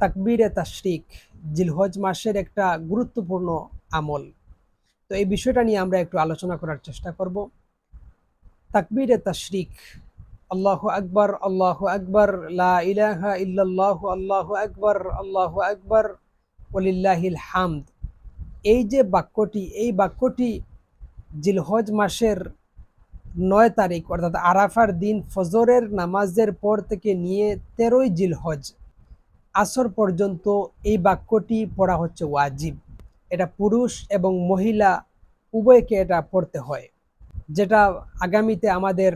তাকবীরে তাশরিক জিলহজ মাসের একটা গুরুত্বপূর্ণ আমল। তো এই বিষয়টা নিয়ে আমরা একটু আলোচনা করার চেষ্টা করব। তাকবীরে তাশরিক, আল্লাহ আকবর আল্লাহ আকবর, লা ইলাহা ইল্লাল্লাহু, আল্লাহু আকবার আল্লাহু আকবার ওলিল্লাহিল হামদ। এই যে বাক্যটি, এই বাক্যটি জিলহজ মাসের নয় তারিখ, অর্থাৎ আরাফার দিন ফজরের নামাজের পর থেকে নিয়ে তেরোই জিলহজ আসর পর্যন্ত এই বাক্যটি পড়া হচ্ছে ওয়াজিব। এটা পুরুষ এবং মহিলা, উভয়কে এটা পড়তে হয়, যেটা আগামীতে আমাদের,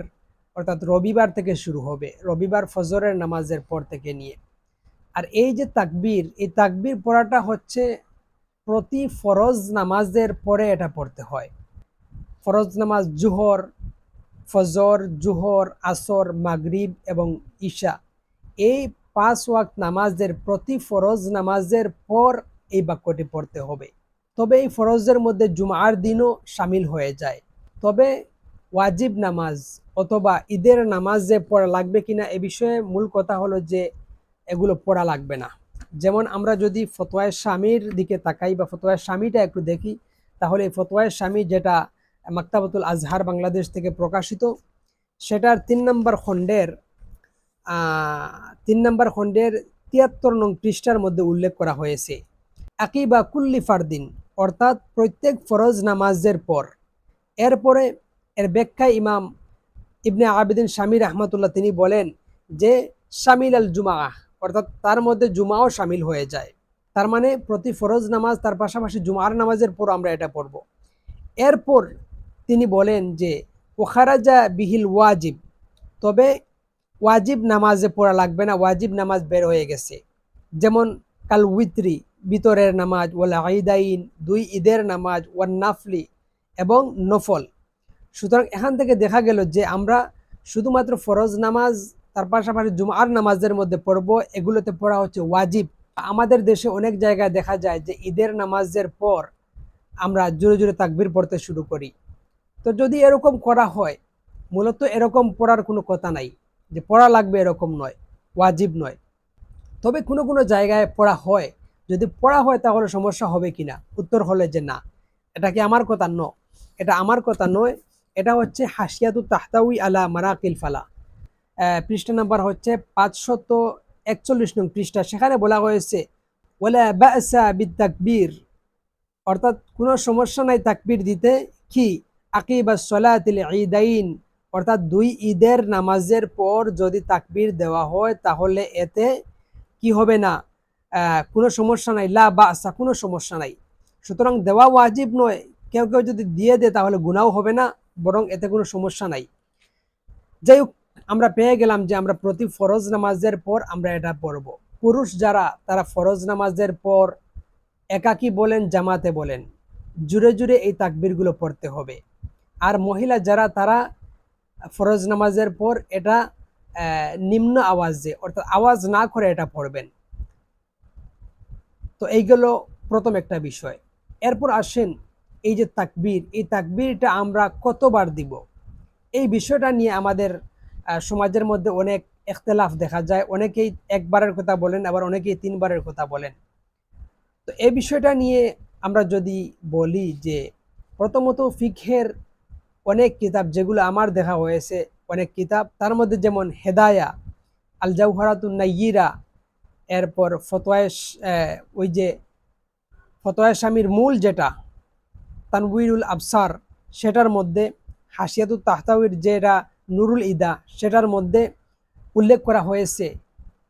অর্থাৎ রবিবার থেকে শুরু হবে, রবিবার ফজরের নামাজের পর থেকে নিয়ে। আর এই যে তাকবীর, এই তাকবীর পড়াটা হচ্ছে প্রতি ফরজ নামাজের পরে এটা পড়তে হয়। ফরজ নামাজ জুহর, ফজর, জুহর, আসর, মাগরিব এবং ঈশা এই পাঁচ ওয়াক্ত নামাজের প্রতি ফরজ নামাজের পর এই বাক্যটি পড়তে হবে। তবে এই ফরজের মধ্যে জুমার দিনও সামিল হয়ে যায়। তবে ওয়াজিব নামাজ অথবা ঈদের নামাজ যে পড়া লাগবে কিনা এ বিষয়ে মূল কথা হলো যে এগুলো পড়া লাগবে না। যেমন আমরা যদি ফতোয়ায় স্বামীর দিকে তাকাই বা ফতোয়ায় স্বামীটা একটু দেখি, তাহলে এই ফতোয়ায় স্বামী যেটা মাক্তাবতুল আজহার বাংলাদেশ থেকে প্রকাশিত, সেটার তিন নম্বর খণ্ডের তিন নম্বর খণ্ডের তিয়াত্তর নং পৃষ্ঠার মধ্যে উল্লেখ করা হয়েছে। আকিবা কুল্লি ফারদিন, অর্থাৎ প্রত্যেক ফরজ নামাজের পর। এরপরে এর ব্যাখ্যায় ইমাম ইবনে আবেদিন স্বামী রহমতুল্লাহ তিনি বলেন যে, শামিল আল জুমা অর্থাৎ তার মধ্যে জুমাও সামিল হয়ে যায়। তার মানে প্রতি ফরজ নামাজ তার পাশাপাশি জুমার নামাজের পর আমরা এটা পড়ব। এরপর তিনি বলেন যে, ওখারাজা বিহিল ওয়াজিব, তবে ওয়াজিব নামাজে পড়া লাগবে না, ওয়াজিব নামাজ বের হয়ে গেছে। যেমন কাল উইত্রি, বিতরের নামাজ, ওয়াল আইদাইন দুই ঈদের নামাজ, ওয়ান নাফলি এবং নফল। সুতরাং এখান থেকে দেখা গেল যে আমরা শুধুমাত্র ফরজ নামাজ, তার পাশাপাশি জুমার নামাজের মধ্যে পড়ব, এগুলোতে পড়া হচ্ছে ওয়াজিব। আমাদের দেশে অনেক জায়গায় দেখা যায় যে ঈদের নামাজের পর আমরা জোরে জোরে তাকবির পড়তে শুরু করি। তো যদি এরকম করা হয়, মূলত এরকম পড়ার কোনো কথা নাই। যে পড়া লাগবে এরকম নয়, ওয়াজিব নয়। তবে কোনো কোনো জায়গায় পড়া হয়। যদি পড়া হয় তাহলে সমস্যা হবে কিনা উত্তর হলে যে না। এটা কি আমার কথা? ন এটা আমার কথা নয়। এটা হচ্ছে হাসিয়াতু তাহতাউই আলা মারাকিল ফালা। পৃষ্ঠা নাম্বার হচ্ছে পাঁচশত একচল্লিশ নং পৃষ্ঠা। সেখানে বলা হয়েছে, ওলা বাসা বিদ তাকবীর অর্থাৎ কোনো সমস্যা নাই তাকবীর দিতে। কি? আকিবা সলাতিল ঈদাইন। অর্থাৎ দুই ঈদের নামাজের পর যদি তাকবির দেওয়া হয়, তাহলে এতে কি হবে না? কোনো সমস্যা নাই। লা বা আসা কোনো সমস্যা নাই। সুতরাং দেওয়া ওয়াজিব নয়। কেউ কেউ যদি দিয়ে দেয়, তাহলে গুণাও হবে না, বরং এতে কোনো সমস্যা নাই। যাই হোক আমরা পেয়ে গেলাম যে আমরা প্রতি ফরজ নামাজের পর আমরা এটা পড়ব। পুরুষ যারা, তারা ফরজ নামাজের পর একাকি বলেন, জামাতে বলেন, জুড়ে জুড়ে এই তাকবিরগুলো পড়তে হবে। আর মহিলা যারা, তারা ফরজ নামাজের পর এটা নিম্ন আওয়াজে, অর্থাৎ আওয়াজ না করে এটা পড়বেন। তো এইগুলো প্রথম একটা বিষয়। এরপর আসেন এই যে তাকবীর। এই তাকবীরটা আমরা কতবার দিব? এই বিষয়টা নিয়ে আমাদের সমাজের মধ্যে অনেক এখতলাফ দেখা যায়। অনেকেই একবারের কথা বলেন, আবার অনেকেই তিনবারের কথা বলেন। তো এই বিষয়টা নিয়ে আমরা যদি বলি যে প্রথমত ফিকহের অনেক কিতাব যেগুলো আমার দেখা হয়েছে, অনেক কিতাব। তার মধ্যে যেমন হেদায়া আল জাউহারাতুন নাইয়িরা এরপর ফতোয়ায় ওই যে ফতোয়া স্বামীর মূল যেটা, তানবিরুল আবসার, সেটার মধ্যে হাসিয়াতুল তাহতাউর যেটা নুরুল ইদা, সেটার মধ্যে উল্লেখ করা হয়েছে,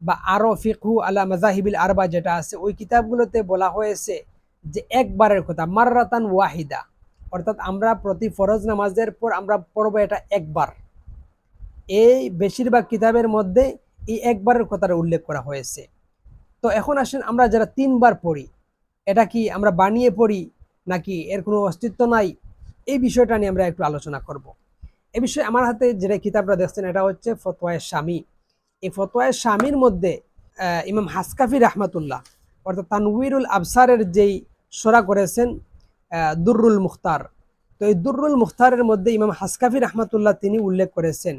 বা আরও ফিকহু আলা মাজাহিবিল আরবা যেটা আছে, ওই কিতাবগুলোতে বলা হয়েছে যে একবারের কথা, মাররাতান ওয়াহিদা। অর্থাৎ আমরা প্রতি ফরজ নামাজের পর আমরা পড়ব এটা একবার। এই বেশিরভাগ কিতাবের মধ্যে এই একবারের কথাটা উল্লেখ করা হয়েছে। তো এখন আসেন আমরা যারা তিনবার পড়ি, এটা কি আমরা বানিয়ে পড়ি নাকি এর কোনো অস্তিত্ব নাই? এই বিষয়টা নিয়ে আমরা একটু আলোচনা করব। এ বিষয়ে আমার হাতে যেটা কিতাবটা দেখছেন এটা হচ্ছে ফতোয়ায় স্বামী এই ফতোয়ায় স্বামীর মধ্যে ইমাম হাসকাফি রহমতুল্লাহ অর্থাৎ তানবিরুল আবসারের যেই সরা করেছেন দুর্রুল মুখতার। তো এই দুর্রুল মুখতারের মধ্যে ইমাম হাসকাফি রহমতুল্লাহ তিনি উল্লেখ করেছেন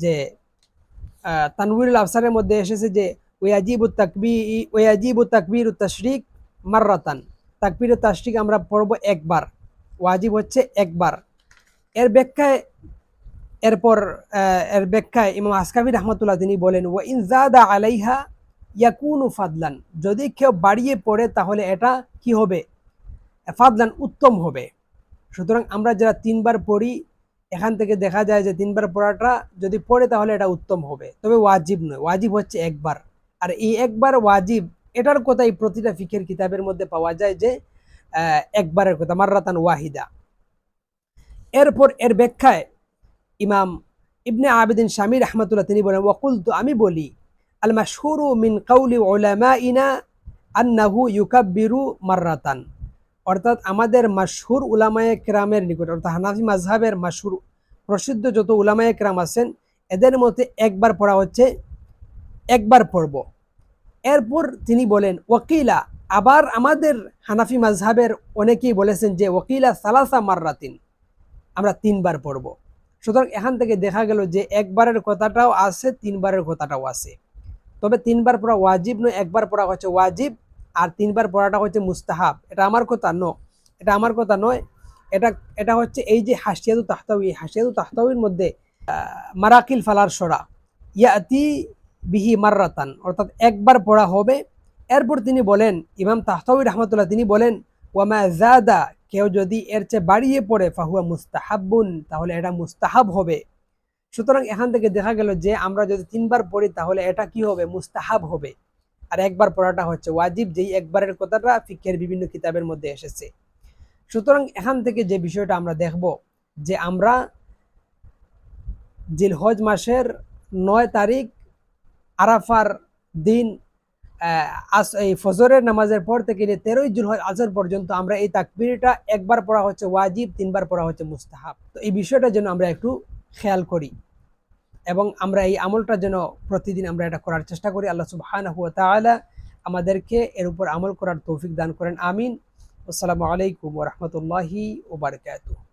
যে তানবিরুল আফসারের মধ্যে এসেছে যে ওয়াজিবু তাকবি ওয়াজিবু তাকবির তাশরিক মাররাতান। তাকবির তাশরিক আমরা পড়ব একবার। ওয়াজিব হচ্ছে একবার। এর ব্যাখ্যায়, এরপর এর ব্যাখ্যায় ইমাম আসকাবি রহমতুল্লাহ তিনি বলেন ওয়া ইন জাদা আলাইহা ইয়াকুনু ফাদলান। যদি কেউ বাড়িয়ে পড়ে তাহলে এটা কি হবে? ফাদলান উত্তম হবে। সুতরাং আমরা যারা তিনবার পড়ি, এখান থেকে দেখা যায় যে তিনবার পড়াটা যদি পড়ে তাহলে এটা উত্তম হবে। তবে ওয়াজিব নয়, ওয়াজিব হচ্ছে একবার। আর এই একবার ওয়াজিব, এটার কথাই প্রতিটা ফিকের কিতাবের মধ্যে পাওয়া যায় যে একবারের কথা, মাররাতান ওয়াহিদা। এরপর এর ব্যাখ্যায় ইমাম ইবনে আবেদিন শামী রহমতুল্লাহ, তিনি বলেন ওয়াকুল তো আমি বলি আল মাশহুরু মিন কাউলি উলামাইনা আন্নাহু ইউকাব্বিরু মাররাতান। অর্থাৎ আমাদের মাশহুর উলামায়ে কেরামের নিকট, অর্থাৎ হানাফি মাযহাবের মাশহুর প্রসিদ্ধ যত উলামায়ে কেরাম আছেন, এদের মধ্যে একবার পড়া হচ্ছে, একবার পড়ব। এরপর তিনি বলেন ওকিলা আবার আমাদের হানাফি মাযহাবের অনেকেই বলেছেন যে ওকিলা সালাসা মাররাতিন আমরা তিনবার পড়ব। সুতরাং এখান থেকে দেখা গেল যে, একবারের কথাটাও আছে, তিনবারের কথাটাও আছে। তবে তিনবার পড়া ওয়াজিব নয়, একবার পড়া হচ্ছে ওয়াজিব। আর তিনবার পড়াটা হচ্ছে মুস্তাহাব। এটা আমার কথা ন এটা আমার কথা নয়। এটা এটা হচ্ছে এই যে হাসিয়াদু তাহতাউই হাসিয়াদু তাহতাউইর মধ্যে মারাকিল ফালার সরা। ইয়াতি বিহি মাররাতান। অর্থাৎ একবার পড়া হবে। এরপর তিনি বলেন, ইমাম তাহতাউই রহমতুল্লাহ, তিনি বলেন, ওয়ামা জাদা, কেউ যদি এর চেয়ে বাড়িয়ে পড়ে, ফাহুয়া মুস্তাহাব্বুন তাহলে এটা মুস্তাহাব হবে। সুতরাং এখান থেকে দেখা গেল যে আমরা যদি তিনবার পড়ি, তাহলে এটা কি হবে? মুস্তাহাব হবে। আর একবার পড়াটা হচ্ছে ওয়াজিব যেই একবারের কথাটা ফিকের বিভিন্ন কিতাবের মধ্যে এসেছে। সুতরাং এখান থেকে যে বিষয়টা আমরা দেখব যে আমরা জিলহজ মাসের নয় তারিখ আরাফার দিন এই ফজরের নামাজের পর থেকে নিয়ে তেরোই জুলহজ আসর পর্যন্ত আমরা এই তাকবিরটা একবার পড়া হচ্ছে ওয়াজিব, তিনবার পড়া হচ্ছে মুস্তাহাব। তো এই বিষয়টা যেন আমরা একটু খেয়াল করি। এবং আমরা এই আমলটা যেন প্রতিদিন আমরা এটা করার চেষ্টা করি। আল্লাহ সুবহানাহু হুয়া তালা আমাদেরকে এর উপর আমল করার তৌফিক দান করেন। আমিন। আসসালামু আলাইকুম রাহমাতুল্লাহি ওয়া বারাকাতুহু।